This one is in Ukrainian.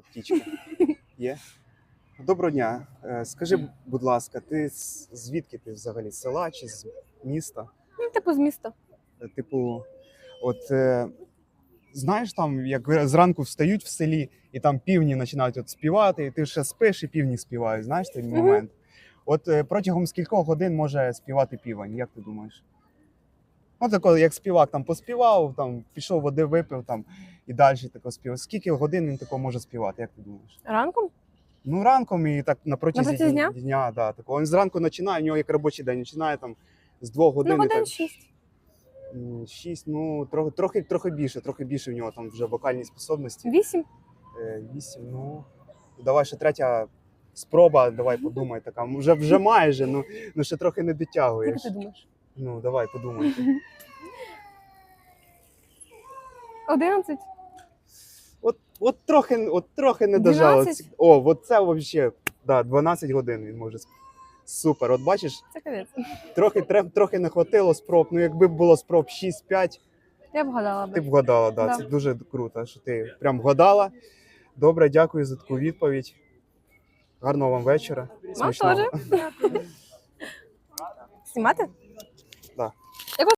та птічка. Є? Доброго дня. Е, Скажи, будь ласка, ти звідки ти взагалі? З села чи з міста? Ну, типу, з міста. Е, Типу, от е, знаєш там, як зранку встають в селі, і там півні починають от співати, і ти ще спиш, і півні співають. Знаєш той момент? От е, протягом скількох годин може співати півень, як ти думаєш? Ну, тако, як співак там поспівав, там пішов води випив там і далі тако співав. Скільки годин він тако може співати, як ти думаєш? Ранком? Ну, ранком і так на протязі, протязі дня? дня да, такого. Він зранку починає, у нього як робочий день, починає там з двох годин. Ну, і годин так, шість. м, шість, ну трохи, трохи, трохи більше, трохи більше в нього там вже вокальні способності. Вісім. Е, Вісім, ну давай ще третя спроба, давай подумай така. Вже вже майже, ну, ну ще трохи не Як дотягуєш. ти думаєш? Ну, давай подумай. Одинадцять. От, от трохи, от трохи не дожало. 12? О, от це взагалі, да, 12 годин він може. сп- Супер. От бачиш, Це капець. трохи, трохи, трохи не хватило спроб. Ну, якби було спроб 6-5, Я б вгадала ти би. б вгадала. Да. Да. Це дуже круто, що ти прям вгадала. Добре, дякую за таку відповідь. Гарного вам вечора. Вам Смачного. теж. Знімати? It was